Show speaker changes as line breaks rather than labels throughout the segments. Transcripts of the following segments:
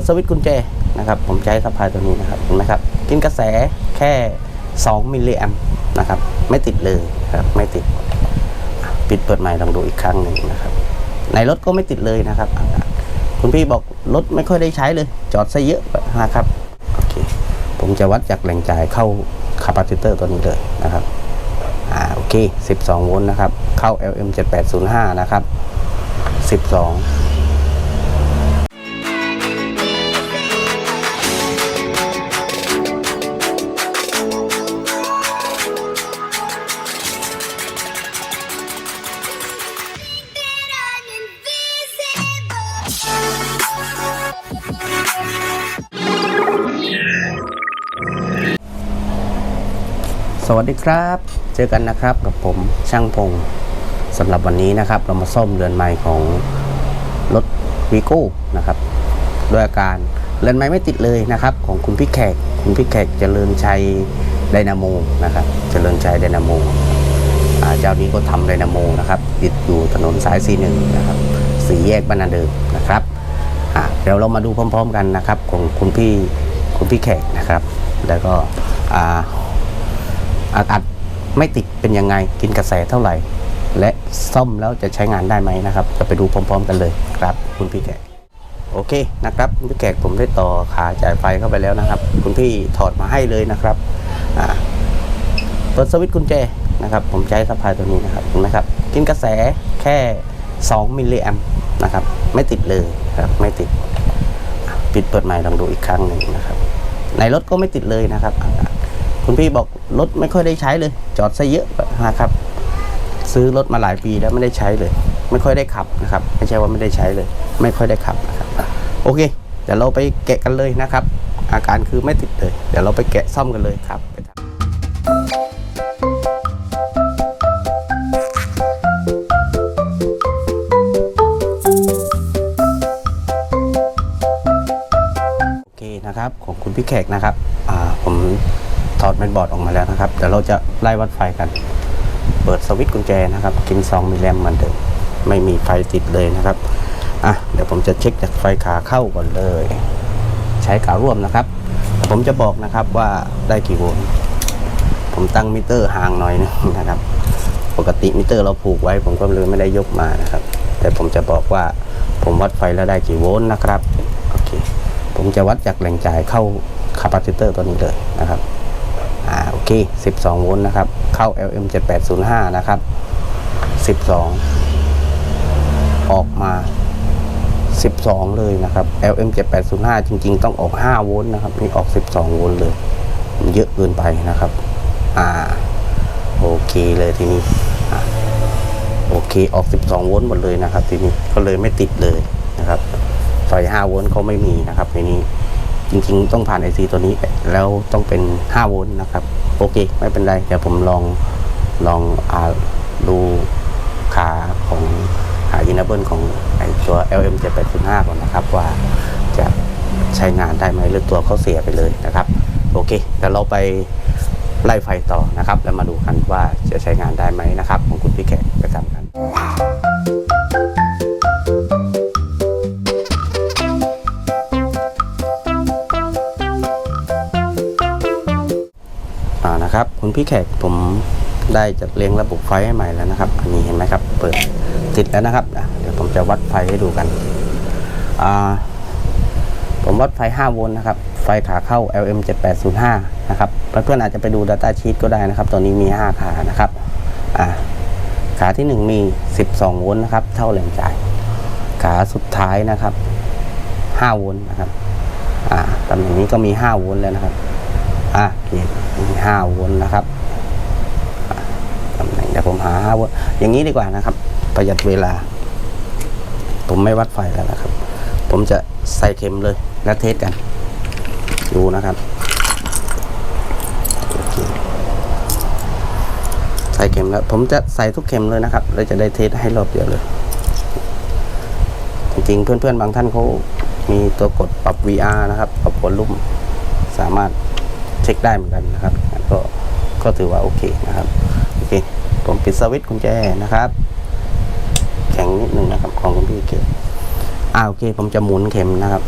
ดสวิตช์กุญแจนะครับผมใช้สะพายตัวนี้นะครับเห็นไหมครับกินกระแสแค่ 2 มิลลิแอมป์นะครับไม่ติดเลยครับไม่ติดปิดเปิดใหม่ลองดูอีกครั้งหนึ่งนะครับในรถก็ไม่ติดเลยนะครับ คุณพี่บอกรถไม่ค่อยได้ใช้เลย จอดซะเยอะนะครับโอเคผมจะวัดจากแหล่งจ่ายเข้าคาปาซิเตอร์ตัวนี้เลยนะครับอ่าโอเค 12 โวลต์นะครับ เข้า LM 7805 นะครับ 12 สวัสดีครับ เจอกันนะครับกับผมช่างพงสำหรับวันนี้นะครับ เรามาซ่อมเรือนไม้ของรถวีโก้นะครับด้วยอาการเรือนไม้ไม่ติดเลยนะครับ ของคุณพี่แขกคุณพี่แขกเจริญชัยไดนาโมนะครับเจริญชัยไดนาโมเจ้านี้ก็ทำไดนาโมนะครับติดอยู่ถนนสายสีหนึ่งนะครับสี่แยกบ้านนาเดิม อ่าเดี๋ยวเรามาดูพร้อม ๆ กันนะครับของคุณพี่คุณพี่แขกนะครับ แล้วก็อ่าอากาศไม่ติดเป็นยังไงกินกระแสเท่าไหร่ และซ่อมแล้วจะใช้งานได้ไหมนะครับจะไปดูพร้อม ๆ กันเลยครับ คุณพี่แขกโอเคนะครับคุณพี่แขกผมได้ต่อขาจ่ายไฟเข้าไปแล้วนะครับ คุณพี่ถอดมาให้เลยนะครับอ่าเปิดสวิตช์กุญแจนะครับ ผมใช้สะพายตัวนี้นะครับเห็นไหมครับ กินกระแสแค่ 2 มิลลิแอมนะครับ ไม่ติดเลย ครับไม่ติดปิดเปิดใหม่ลองดูอีกครั้งหนึ่งนะครับ ในรถก็ไม่ติดเลยนะครับ คุณพี่บอกรถไม่ค่อยได้ใช้เลย จอดซะเยอะนะครับ ซื้อรถมาหลายปีแล้วไม่ได้ใช้เลย ไม่ค่อยได้ขับนะครับ ไม่ใช่ว่าไม่ได้ใช้เลย ไม่ค่อยได้ขับนะครับโอเคเดี๋ยวเราไปแกะกันเลยนะครับ อาการคือไม่ติดเลย เดี๋ยวเราไปแกะซ่อมกันเลยครับ ครับของคุณพี่แขกนะครับอ่าผมถอดแมนบอร์ดออกมาแล้วนะครับเดี๋ยวเราจะไล่วัดไฟกัน เปิดสวิตช์กุญแจนะครับ กิน2มิลลิแอมเหมือนเดิมไม่มีไฟติดเลยนะครับอะเดี๋ยวผมจะเช็คจากไฟขาเข้าก่อนเลย ใช้ขาร่วมนะครับ ผมจะบอกนะครับว่าได้กี่โวลต์ผมตั้งมิเตอร์ห่างหน่อยนึงนะครับ ปกติมิเตอร์เราผูกไว้ ผมก็เลยไม่ได้ยกมานะครับ แต่ผมจะบอกว่าผมวัดไฟแล้วได้กี่โวลต์นะครับโอเค ผมจะวัดจากแหล่งจ่ายเข้าคาปาซิเตอร์ตัวนี้เลยนะครับอ่าโอเค 12 โวลต์นะครับ เข้า LM 7805 นะครับ 12 ออกมา 12 เลยนะครับ LM 7805 จริง ๆ ต้องออก 5 โวลต์นะครับ นี่ออก 12 โวลต์เลยมันเยอะเกินไปนะครับ อ่า โอเคเลยทีนี้อ่โอเค ออก 12 โวลต์หมดเลยนะครับ ทีนี้ก็เลยไม่ติดเลยนะครับ ไฟ5โวลต์เขาไม่มีนะครับทีนี้จริงๆ ต้องผ่าน IC ตัวนี้แล้วต้องเป็น 5 โวลต์นะครับ โอเค ไม่เป็นไร เดี๋ยวผมลองลองอาดูขาของขายินเบิลของไอตัว LM 7805ก่อนนะครับ ว่าจะใช้งานได้ไหมหรือตัวเขาเสียไปเลยนะครับ โอเคเดี๋ยวเราไปไล่ไฟต่อนะครับ แล้วมาดูกันว่าจะใช้งานได้ไหมนะครับ ของคุณพี่แขกไปทำกัน ครับคุณพี่แขกผมได้จัดเรียงระบบไฟให้ใหม่แล้วนะครับ อันนี้เห็นไหมครับ เปิดติดแล้วนะครับ เดี๋ยวผมจะวัดไฟให้ดูกันผมวัดไฟ 5 โวลต์นะครับ ไฟขาเข้า LM 7805นะครับ เพื่อนๆอาจจะไปดู Data Sheet ก็ได้นะครับ ตัวนี้มี 5 ขานะครับขาที่ 1 มี 12 โวลต์นะครับ เท่าแรงจ่าย ขาสุดท้ายนะครับ 5 โวลต์นะครับตำแหน่งนี้ก็มี 5 โวลต์แล้วนะครับ อะนี่ มีห้าวลต์นะครับตำแหน่งเดี๋ยวผมหาห้าวลต์อย่างนี้ดีกว่านะครับ ประหยัดเวลา ผมไม่วัดไฟแล้วนะครับ ผมจะใส่เข็มเลยแล้วเทสกัน ดูนะครับใส่เข็มแล้ว ผมจะใส่ทุกเข็มเลยนะครับเราจะได้เทสให้รอบเดียวเลย จริงๆ เพื่อนๆ บางท่านเขามีตัวกดปรับ VR นะครับ ปรับวอลลุ่ม สามารถ เช็คได้เหมือนกันนะครับ ก็ก็ถือว่าโอเคนะครับโอเคผมปิดสวิตช์กุญแจนะครับ แข็งนิดนึงนะครับของคุณพี่เกศอ่าโอเค ผมจะหมุนเข็มนะครับ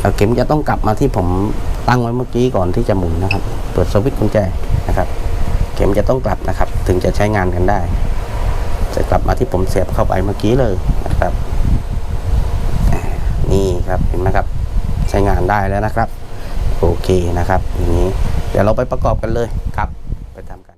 แล้วเข็มจะต้องกลับมาที่ผมตั้งไว้เมื่อกี้ก่อนที่จะหมุนนะครับ เปิดสวิตช์กุญแจนะครับ เข็มจะต้องกลับนะครับ ถึงจะใช้งานกันได้ จะกลับมาที่ผมเสียบเข้าไปเมื่อกี้เลยนะครับ นี่ครับเห็นไหมครับ ใช้งานได้แล้วนะครับ โอเคนะครับอย่างนี้เดี๋ยวเราไปประกอบกันเลยครับ ไปทำกัน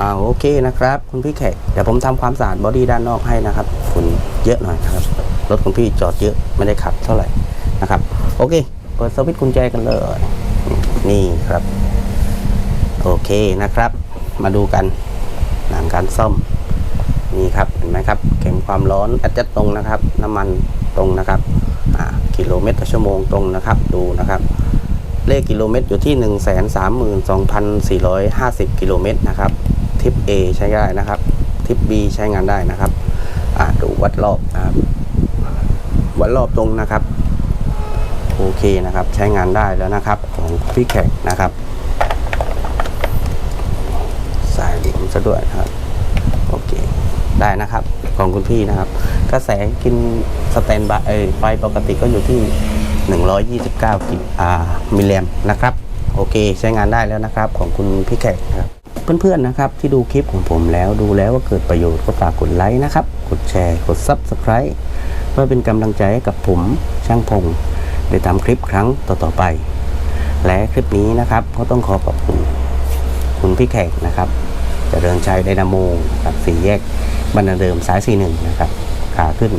อ่าโอเคนะครับ คุณพี่แขกเดี๋ยวผมทำความสะอาดบอดี้ด้านนอกให้นะครับฝุ่นเยอะหน่อยครับรถคุณพี่จอดเยอะไม่ได้ขับเท่าไหร่นะครับ โอเค เปิดสวิตช์กุญแจกันเลย นี่ครับ โอเคนะครับ มาดูกันหลังการซ่อมนี่ครับเห็นไหมครับ เข็มความร้อนแอดจัดตรงนะครับ น้ำมันตรงนะครับกิโลเมตรต่อชั่วโมงตรงนะครับดูนะครับ เลขกิโลเมตรอยู่ที่ 1 3 2 4 5 0 กิโลเมตรนะครับทิป A ใช้ได้นะครับ ทิป B ใช้งานได้นะครับดูวัดรอบนะครับวัดรอบตรงนะครับ โอเคนะครับ ใช้งานได้แล้วนะครับของพี่แขกนะครับ สายหลิมซะด้วยนะครับ โอเค ได้นะครับของคุณพี่นะครับ กระแสกินสแตนบายเอ้ยไฟปกติก็อยู่ที่ 129กิอ่ามิลลิแอมนะครับ โอเค ใช้งานได้แล้วนะครับ ของคุณพี่แขกนะครับเพื่อนๆนะครับที่ดูคลิปของผมแล้วดูแล้วว่าเกิดประโยชน์ก็ฝากกดไลค์นะครับ กดแชร์ กด Subscribe เพื่อเป็นกำลังใจให้กับผมช่างพง ได้ทำคลิปครั้งต่อๆไป และคลิปนี้นะครับก็ต้องขอขอบคุณคุณพี่แขกนะครับเจริญชัยไดนาโมกับสี่แยกบรรณาเดิมสายสี่หนึ่งนะครับขาขึ้น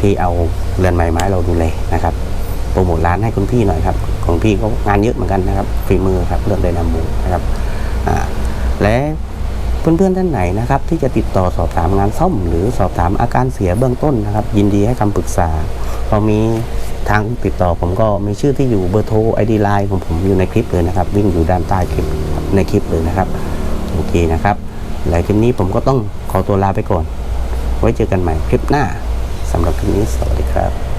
ที่เอาเรือนไม้ไม้เราดูแลนะครับโปรโมทร้านให้คุณพี่หน่อยครับ ของพี่ก็งานเยอะเหมือนกันนะครับฝีมือครับเรื่องไดนาโมนะครับและ เพื่อนๆท่านไหนนะครับที่จะติดต่อสอบถามงานซ่อม หรือสอบถามอาการเสียเบื้องต้นนะครับ ยินดีให้คำปรึกษาพอมีทางติดต่อผมก็มีชื่อที่อยู่เบอร์โทรไอดีไลน์ของผมอยู่ในคลิปเลยนะครับ วิ่งอยู่ด้านใต้คลิปในคลิปเลยนะครับโอเคนะครับหลายคลิปนี้ผมก็ต้องขอตัวลาไปก่อน ไว้เจอกันใหม่คลิปหน้าสำหรับคลิปนี้สวัสดีครับ